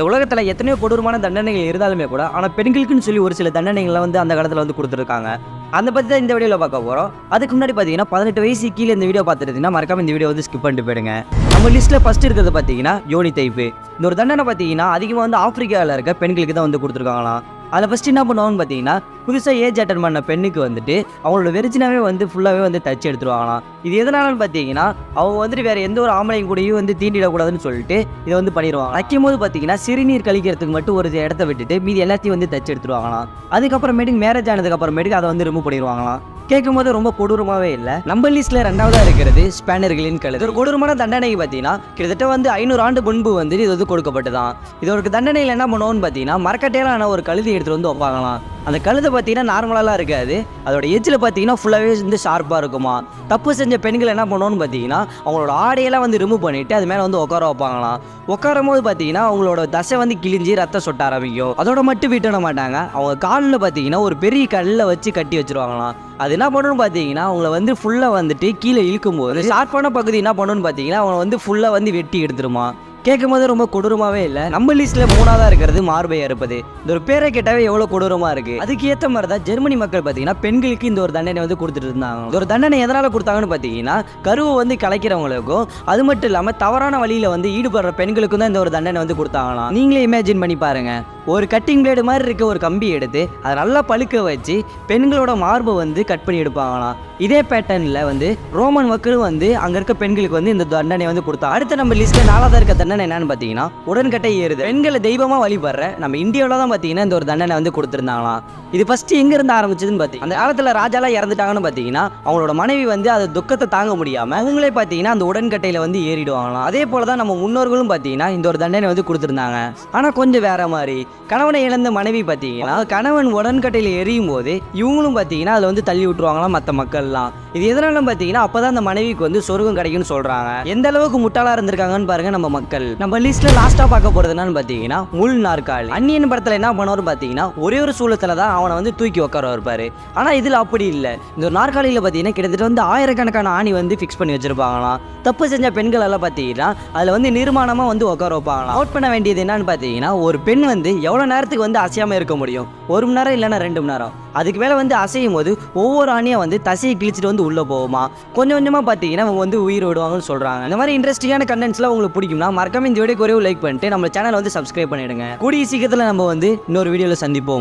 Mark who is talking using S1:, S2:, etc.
S1: இந்த உலகத்தில் எத்தனையோ கொடூரமான தண்டனைகள் இருந்தாலுமே கூட ஆனால் பெண்களுக்குன்னு சொல்லி ஒரு சில தண்டனைகளை வந்து அந்த காலத்தில் வந்து கொடுத்துருக்காங்க. அந்த பற்றி தான் இந்த வீடியோவில் பார்க்க போகிறோம் அதுக்கு முன்னாடி பார்த்தீங்கன்னா பதினெட்டு வயசு கீழே இந்த வீடியோ பார்த்துருந்தீங்கன்னா மறக்காம இந்த வீடியோ வந்து ஸ்கிப் பண்ணிட்டு போயிடுங்க. நம்ம லிஸ்ட்டில் ஃபஸ்ட் இருக்கிறது பார்த்தீங்கன்னா யோனி தைப்பு. இந்த ஒரு தண்டனை பார்த்தீங்கன்னா அதிகமாக வந்து ஆப்பிரிக்காவில் இருக்க பெண்களுக்கு தான் வந்து கொடுத்துருக்காங்களாம். அதில் ஃபஸ்ட்டு என்ன பண்ணுவாங்கன்னு பார்த்தீங்கன்னா புதுசாக ஏஜ் அட்டன் பண்ண பெண்ணுக்கு வந்துட்டு அவங்களோட வெரிஜினாவே வந்து ஃபுல்லாகவே வந்து தச்சு எடுத்துருவாங்களாம். இது எதனாலன்னு பார்த்தீங்கன்னா அவங்க வந்துட்டு வேறு எந்த ஒரு ஆம்பளையும் கூடயும் வந்து தீண்டிடக்கூடாதுன்னு சொல்லிட்டு இதை வந்து பண்ணிடுவாங்க வைக்கும் போது பார்த்தீங்கன்னா சிறுநீர் கழிக்கிறதுக்கு மட்டும் ஒரு இடத்த விட்டுட்டு மீதி எல்லாத்தையும் வந்து தச்சு எடுத்துருவாங்களாம். அதுக்கப்புறமேட்டுக்கு மேரேஜ் ஆனதுக்கு அப்புறமேட்டுக்கு அதை வந்து ரிமூவ் பண்ணிடுவாங்களாம். கேட்கும் போது ரொம்ப கொடூரமாகவே இல்லை. நம்ம லிஸ்ட்ல ரெண்டாவதா இருக்கிறது ஸ்பேனர்களின் கழுது. ஒரு கொடூரமான தண்டனை பார்த்தீங்கன்னா கிட்டத்தட்ட வந்து ஐநூறு ஆண்டு முன்பு வந்து இது வந்து கொடுக்கப்பட்டதான் இதோட தண்டனையில் என்ன பண்ணுவோம்னு பார்த்தீங்கன்னா மரக்கட்டையிலான ஒரு கழுதி எடுத்துகிட்டு வந்து வைப்பாங்களாம். அந்த கழுதை பார்த்தீங்கன்னா நார்மலாலாம் இருக்காது. அதோட எஜ்ஜில் பார்த்தீங்கன்னா ஃபுல்லாகவே வந்து ஷார்ப்பாக இருக்குமா? தப்பு செஞ்ச பெண்கள் என்ன பண்ணுவோன்னு பார்த்தீங்கன்னா அவங்களோட ஆடையெல்லாம் வந்து ரிமூவ் பண்ணிவிட்டு அது மேலே வந்து உட்கார வைப்பாங்களாம். உட்காரும் போது பார்த்தீங்கன்னா அவங்களோட தசை வந்து கிழிஞ்சி ரத்தம் சொட்ட ஆரம்பிக்கும். அதோட மட்டும் விட்டுட மாட்டாங்க. அவங்க காலில் பார்த்தீங்கன்னா ஒரு பெரிய கல்லை வச்சு கட்டி வச்சிருவாங்களாம். அது என்ன பண்ணணும்னு பார்த்தீங்கன்னா அவங்கள வந்து ஃபுல்லாக வந்துட்டு கீழே இழுக்கும்போது ஷார்ப்பான பகுதி என்ன பண்ணணும்னு பார்த்தீங்கன்னா அவங்க வந்து ஃபுல்லாக வந்து வெட்டி எடுத்துருமா. கேட்கும் போது ரொம்ப கொடூரமாகவே இல்லை. நம்ம லிஸ்ட்டில் மூணாவதாக இருக்கிறது மார்பை அறுப்பது. இந்த ஒரு பேரை கேட்டாவே எவ்வளோ கொடூரமாக இருக்குது அதுக்கு ஏற்ற மாதிரி தான் ஜெர்மனி மக்கள் பார்த்தீங்கன்னா பெண்களுக்கு இந்த ஒரு தண்டனை வந்து கொடுத்துட்டு இருந்தாங்க. இந்த ஒரு தண்டனை எதனால் கொடுத்தாங்கன்னு பார்த்தீங்கன்னா கருவை வந்து கலைக்கிறவங்களுக்கும் அது மட்டும் இல்லாமல் தவறான வழியில் வந்து ஈடுபடுற பெண்களுக்கும் தான் இந்த ஒரு தண்டனை வந்து கொடுத்தாங்களாம். நீங்களே இமேஜின் பண்ணி பாருங்க. ஒரு கட்டிங் பிளேடு மாதிரி இருக்க ஒரு கம்பி எடுத்து அதை நல்லா பழுக்க வச்சு பெண்களோட மார்பை வந்து கட் பண்ணி எடுப்பாங்களாம். இதே பேட்டர்னில் வந்து ரோமன் மக்களும் வந்து அங்கே இருக்க பெண்களுக்கு வந்து இந்த தண்டனை வந்து கொடுத்தா. அடுத்த நம்ம லிஸ்ட்டில் நாலாவதாக இருக்க தண்டனை என்னன்னு பார்த்தீங்கன்னா உடன்கட்டை ஏறுது பெண்களை தெய்வமாக வழிபடுற நம்ம இந்தியாவில் தான் பார்த்தீங்கன்னா இந்த ஒரு தண்டனை வந்து கொடுத்துருந்தாங்களாம். இது ஃபஸ்ட்டு எங்கேருந்து ஆரம்பிச்சதுன்னு பார்த்தீங்கன்னா அந்த காலத்தில் ராஜாலாம் இறந்துட்டாங்கன்னு பார்த்தீங்கன்னா அவங்களோட மனைவி வந்து அது துக்கத்தை தாங்க முடியாமல் அவங்களே பார்த்தீங்கன்னா அந்த உடன்கட்டையில் வந்து ஏறிடுவாங்களாம். அதே போல தான் நம்ம முன்னோர்களும் பார்த்தீங்கன்னா இந்த ஒரு தண்டனை வந்து கொடுத்துருந்தாங்க. ஆனால் கொஞ்சம் வேற மாதிரி கணவனை இழந்த மனைவி பார்த்தீங்கன்னா கணவன் உடன்கட்டையில் எரியும் போது இவங்களும் பார்த்தீங்கன்னா அதில் வந்து தள்ளி விட்டுருவாங்களாம் மற்ற மக்கள்லாம். இது எதனால பார்த்தீங்கன்னா அப்போ தான் அந்த மனைவிக்கு வந்து சொர்க்கம் கிடைக்கும்னு சொல்கிறாங்க எந்த அளவுக்கு முட்டாளாக இருந்திருக்காங்கன்னு பாருங்க நம்ம மக்கள். நம்ம லிஸ்ட்டில் லாஸ்ட்டாக பார்க்க போகிறது என்னன்னு பார்த்தீங்கன்னா முள் நாற்காலி. அந்நியன் படத்தில் என்ன பண்ணுவார் பார்த்தீங்கன்னா ஒரே ஒரு சூழத்தில் தான் அவனை வந்து தூக்கி உட்கார வைப்பாரு. ஆனால் இதில் அப்படி இல்லை. இந்த நாற்காலியில் பார்த்தீங்கன்னா கிட்டத்தட்ட வந்து ஆயிரக்கணக்கான ஆணி வந்து ஃபிக்ஸ் பண்ணி வச்சிருப்பாங்களாம். தப்பு செஞ்ச பெண்கள் எல்லாம் பார்த்தீங்கன்னா அதில் வந்து நிர்மாணமாக வந்து உட்கார வைப்பாங்களாம். அவுட் பண்ண வேண்டியது என்னன்னு பார்த்தீங்கன்னா ஒரு பெண் வந்து எவ்வளோ நேரத்துக்கு வந்து அசையாமல் இருக்க முடியும்? ஒரு மணி நேரம் இல்லைன்னா ரெண்டு மணி நேரம். அதுக்கு மேலே வந்து அசையும் போது ஒவ்வொரு ஆணியும் வந்து தசையை கிழிச்சிட்டு வந்து உள்ளே போகுமா? கொஞ்சம் கொஞ்சமாக பார்த்தீங்கன்னா அவங்க வந்து உயிர் விடுவாங்கன்னு சொல்கிறாங்க இந்த மாதிரி இன்ட்ரெஸ்டிங்கான கண்டென்ட்ஸ்லாம் உங்களுக்கு பிடிக்கும்னா மறக்காம இந்த வீடியோ குறைவு லைக் பண்ணிட்டு நம்ம சேனலை வந்து சப்ஸ்கிரைப் பண்ணிடுங்க. கூடிய சீக்கிரத்தில் நம்ம வந்து இன்னொரு வீடியோவில் சந்திப்போம்.